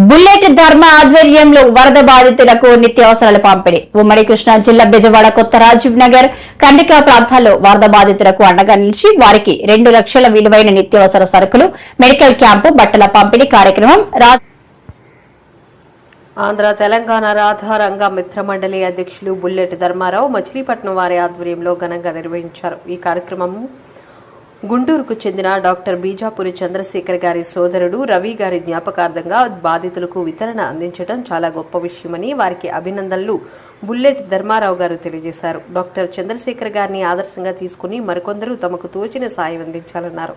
Bullet ధర్మ ఆధ్వర్యంలో వరద బాధితులకు నిత్యావసరాల పంపిణీ. ఉమ్మడి కృష్ణా జిల్లా బెజవాడ కొత్త రాజీవ్ నగర్ కండికా ప్రాంతాల్లో వరద బాధితులకు అండగా నిలిచి వారికి రెండు లక్షల విలువైన నిత్యావసర సరుకులు మెడికల్ క్యాంపు బట్టల పంపిణీ కార్యక్రమం రా- ఆంధ్ర తెలంగాణ రాధారంగ మిత్రమండలి అధ్యక్షులు బుల్లెట్ ధర్మారావు మచిలీపట్నం వారి ఆధ్వర్యంలో ఘనంగా నిర్వహించారు. ఈ కార్యక్రమం గుంటూరుకు చెందిన డాక్టర్ బీజాపురి చంద్రశేఖర్ గారి సోదరుడు రవి గారి జ్ఞాపకార్థంగా బాధితులకు వితరణ అందించడం చాలా గొప్ప విషయమని వారికి అభినందనలు. బుల్లెట్ ధర్మారావు గారు తెలియజేశారు. డాక్టర్ చంద్రశేఖర్ గారిని ఆదర్శంగా తీసుకుని మరికొందరు తమకు తోచిన సాయం అందించాలన్నారు.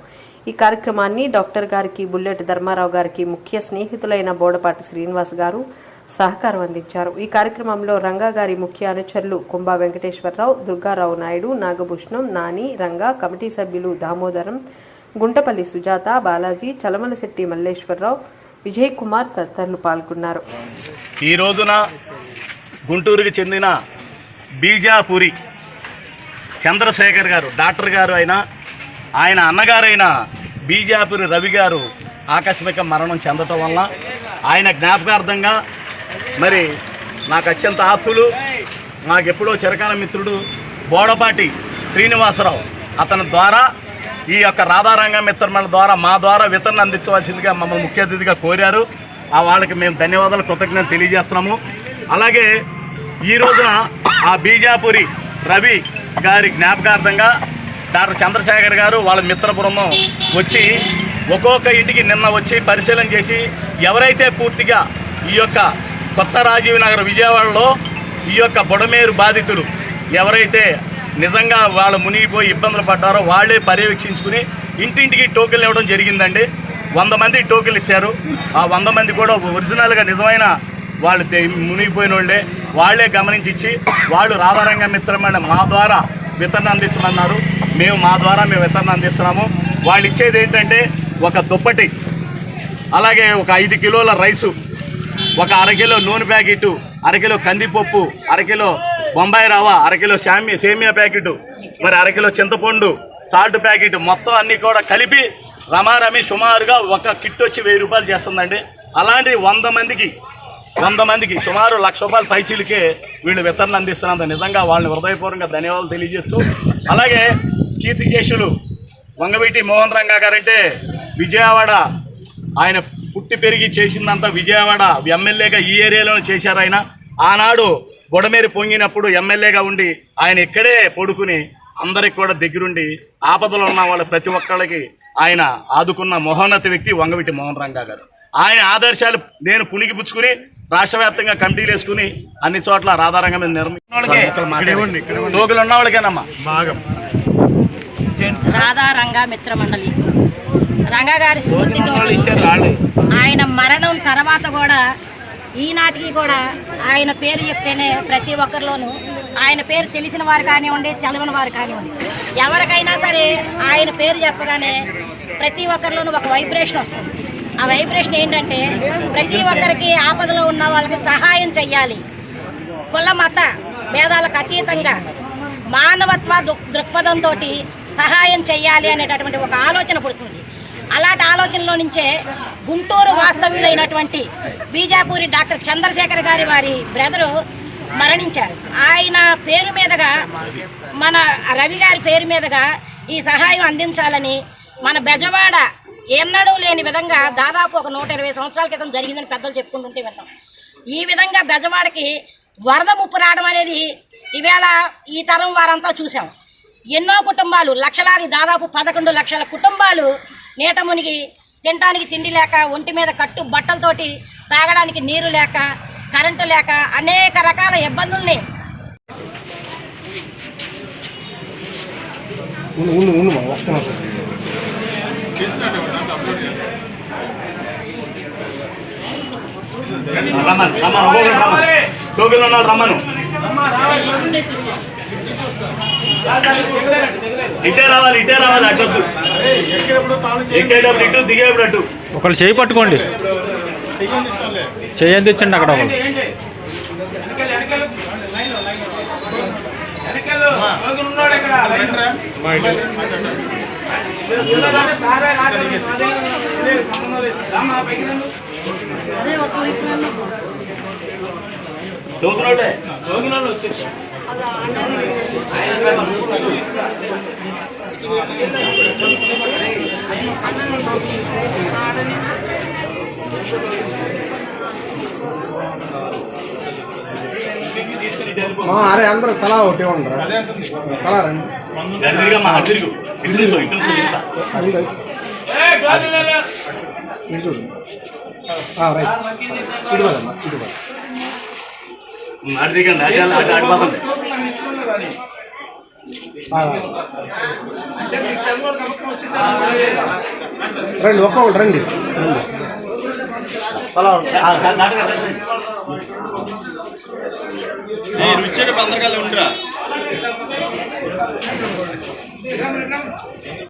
ఈ కార్యక్రమాన్ని డాక్టర్ గారికి బుల్లెట్ ధర్మారావు గారికి ముఖ్య స్నేహితులైన బోడపాటి శ్రీనివాస్ గారు సహకారం అందించారు. ఈ కార్యక్రమంలో రంగా గారి ముఖ్య అనుచరులు కుంభా వెంకటేశ్వరరావు దుర్గారావు నాయుడు నాగభూషణం నాని రంగా కమిటీ సభ్యులు దామోదరం గుంటపల్లి సుజాత బాలాజీ చలమలశెట్టి మల్లేశ్వరరావు విజయ్ కుమార్ తదితరులు పాల్గొన్నారు. ఈ రోజున గుంటూరుకి చెందిన బీజాపురి చంద్రశేఖర్ గారు డాక్టర్ గారు అయిన ఆయన అన్నగారైన బీజాపురి రవి గారు ఆకస్మిక మరణం చెందటం వల్ల ఆయన జ్ఞాపకార్థంగా మరి నాకు అత్యంత ఆప్తులు నాకు ఎప్పుడో చిరకాల మిత్రుడు బోడపాటి శ్రీనివాసరావు. అతని ద్వారా ఈ యొక్క రాధారంగ మిత్రమల ద్వారా మా ద్వారా వితరణ అందించవలసిందిగా మమ్మల్ని ముఖ్య అతిథిగా కోరారు. ఆ వాళ్ళకి మేము ధన్యవాదాలు కృతజ్ఞత తెలియజేస్తున్నాము. అలాగే ఈ రోజున ఆ బీజాపురి రవి గారి జ్ఞాపకార్థంగా డాక్టర్ చంద్రశేఖర్ గారు వాళ్ళ మిత్ర బృందం వచ్చి ఒక్కొక్క ఇంటికి నిన్న వచ్చి పరిశీలన చేసి ఎవరైతే పూర్తిగా ఈ యొక్క కొత్త రాజీవ్ నగర్ విజయవాడలో ఈ యొక్క బుడమేరు బాధితులు ఎవరైతే నిజంగా వాళ్ళు మునిగిపోయి ఇబ్బందులు పడ్డారో వాళ్ళే పర్యవేక్షించుకుని ఇంటింటికి టోకెన్లు ఇవ్వడం జరిగిందండి. వంద మంది టోకెన్లు ఇచ్చారు. ఆ వంద మంది కూడా ఒరిజినల్గా నిజమైన వాళ్ళు మునిగిపోయిన వాళ్ళే వాళ్ళే గమనించి ఇచ్చి వాళ్ళు రాధారంగ మిత్రమైన మా ద్వారా వితరణ అందించమన్నారు. మేము మా ద్వారా మేము వితరణ అందిస్తున్నాము. వాళ్ళు ఇచ్చేది ఏంటంటే ఒక దుప్పటి అలాగే ఒక ఐదు కిలోల రైసు. ఒక అరకిలో నూనె ప్యాకెట్ అరకిలో కందిపప్పు అరకిలో బొంబాయి రవ్వ అరకిలో శామియా సేమియా ప్యాకెట్ మరి అరకిలో చింతపండు సాల్ట్ ప్యాకెట్ మొత్తం అన్నీ కూడా కలిపి రమారమి సుమారుగా ఒక కిట్ వచ్చి వెయ్యి రూపాయలు చేస్తుందండి. అలాంటి వంద మందికి వంద మందికి సుమారు లక్ష రూపాయల పైచీలకే వీళ్ళు వితరణ అందిస్తున్నంత నిజంగా వాళ్ళని హృదయపూర్వకంగా ధన్యవాదాలు తెలియజేస్తూ అలాగే కీర్తికేశులు వంగవీటి మోహన్ రంగా గారంటే విజయవాడ ఆయన పుట్టి పెరిగి చేసిందంతా విజయవాడ. ఎమ్మెల్యేగా ఈ ఏరియాలోనే చేశారు ఆయన. ఆనాడు బొడమేరి పొంగినప్పుడు ఎమ్మెల్యేగా ఉండి ఆయన ఇక్కడే పడుకుని అందరికి కూడా దగ్గరుండి ఆపదలో ఉన్న వాళ్ళ ప్రతి ఒక్కళ్ళకి ఆయన ఆదుకున్న మహోన్నత వ్యక్తి వంగవీటి మోహన్ రంగా గారు. ఆయన ఆదర్శాలు నేను పుణికి పుచ్చుకుని రాష్ట్ర వ్యాప్తంగా కమిటీలు వేసుకుని అన్ని చోట్ల రాధారంగం మీద నిర్మించిన వాళ్ళకే టోకులు ఉన్న వాళ్ళకేనమ్మా రంగా మిత్ర మండలి రంగా గారి స్ఫూర్తితోటి ఆయన మరణం తర్వాత కూడా ఈనాటికి కూడా ఆయన పేరు చెప్తేనే ప్రతి ఒక్కరిలోనూ ఆయన పేరు తెలిసిన వారు కానివ్వండి చదవని వారు కానివ్వండి ఎవరికైనా సరే ఆయన పేరు చెప్పగానే ప్రతి ఒక్కరిలోనూ ఒక వైబ్రేషన్ వస్తుంది. ఆ వైబ్రేషన్ ఏంటంటే ప్రతి ఒక్కరికి ఆపదలో ఉన్న వాళ్ళకి సహాయం చెయ్యాలి. కుల మత భేదాలకు అతీతంగా మానవత్వ దృక్- దృక్పథంతో సహాయం చేయాలి అనేటటువంటి ఒక ఆలోచన పుడుతుంది. అలాంటి ఆలోచనలో నుంచే గుంటూరు వాస్తవ్యులైనటువంటి బీజాపూరి డాక్టర్ చంద్రశేఖర్ గారి వారి బ్రదరు మరణించారు. ఆయన పేరు మీదుగా మన రవి గారి పేరు మీదుగా ఈ సహాయం అందించాలని మన బెజవాడ ఎన్నడూ లేని విధంగా దాదాపు ఒక నూట ఇరవై సంవత్సరాల క్రితం జరిగిందని పెద్దలు చెప్పుకుంటుంటే విన్నాం ఈ విధంగా బెజవాడకి వరద ముప్పు రావడం అనేది ఈవేళ ఈ తరం వారంతా చూసాం. ఎన్నో కుటుంబాలు లక్షలాది దాదాపు పదకొండు లక్షల కుటుంబాలు నీట మునిగి తినడానికి తిండి లేక ఒంటి మీద కట్టు బట్టలతోటి తాగడానికి నీరు లేక కరెంటు లేక అనేక రకాల ఇబ్బందుల్ని రమ్మను రమ్మను రమ్మను టోకెన్లు ఉన్న వాళ్ళు రమ్మను ఇటే రావాలి ఇటే రావాలి అడ్డొద్దు. ఎక్కేటప్పుడు ఇటు దిగేటప్పుడు అటు. ఒకళ్ళు చేయి పట్టుకోండి. చేయి అందించండి అక్కడ ఒకళ్ళు? పైకి రండి. అరే అందరూ తలా ఒకటి ఉండరు? తలా రండి. చూడు రైట్. ఇటు ఇటు ఆ, రండి ఒక్కొక్కటి రండి రండి. ఒకటి. ఆ,